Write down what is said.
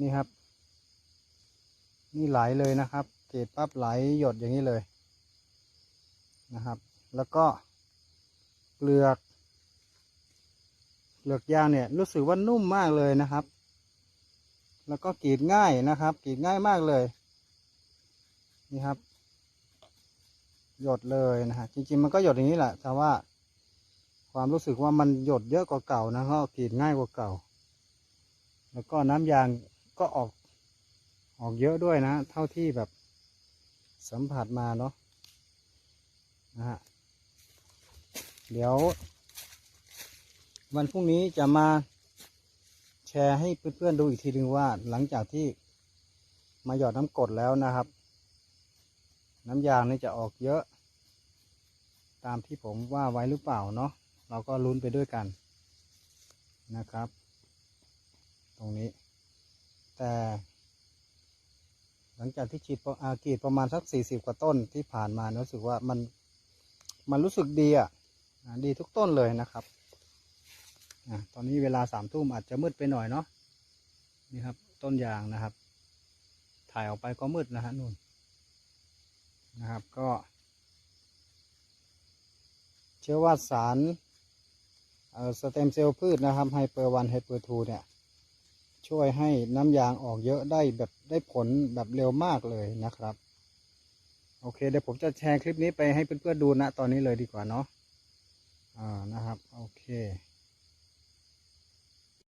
นี่ครับ นี่ไหลเลยนะครับ เกรีดปั๊บไหลหยดอย่างนี้เลยนะครับ แล้วก็เปลือก เปลือกยางเนี่ยรู้สึกว่านุ่มมากเลยนะครับ แล้วก็กรีดง่ายนะครับกรีดง่ายมากเลย นี่ครับ หยดเลยนะฮะจริงๆมันก็หยดอย่างนี้แหละ แต่ว่าความรู้สึกว่ามันหยดเยอะกว่าเก่านะก็กรีดง่ายกว่าเก่า แล้วก็น้ำยาง ก็ออกออกเยอะด้วยนะ เท่าที่แบบสัมผัสมาเนาะนะฮะเดี๋ยว วันพรุ่งนี้จะมาแชร์ให้เพื่อนๆดูอีกทีหนึ่งว่าหลังจากที่มาหยอดน้ำกดแล้วนะครับ น้ำยางนี่จะออกเยอะ ตามที่ผมว่าไว้หรือเปล่าเนาะเราก็ลุ้นไปด้วยกันนะครับ ตรงนี้ แต่หลังจากที่ฉีดประอากรีดประมาณสักสี่สิบกว่าต้นที่ผ่านมารู้สึกว่ามันมันรู้สึกดีอะดีทุกต้นเลยนะครับอตอนนี้เวลาสามทุ่มอาจจะมืดไปหน่อยเนาะนี่ครับ ต้นยางนะครับ ถ่ายออกไปก็มืดนะฮะนู่นนะครับก็ เชื่อว่าสารเอ่อสเต็มเซลล์พืชนะครับไฮเปอร์วันไฮเปอร์ทูเนี่ย ช่วยให้น้ำยางออกเยอะได้แบบได้ผลแบบเร็วมากเลยนะครับ โอเคเดี๋ยวผมจะแชร์คลิปนี้ไปให้เพื่อนๆดูนะตอนนี้เลยดีกว่าเนาะอ่านะครับ โอเค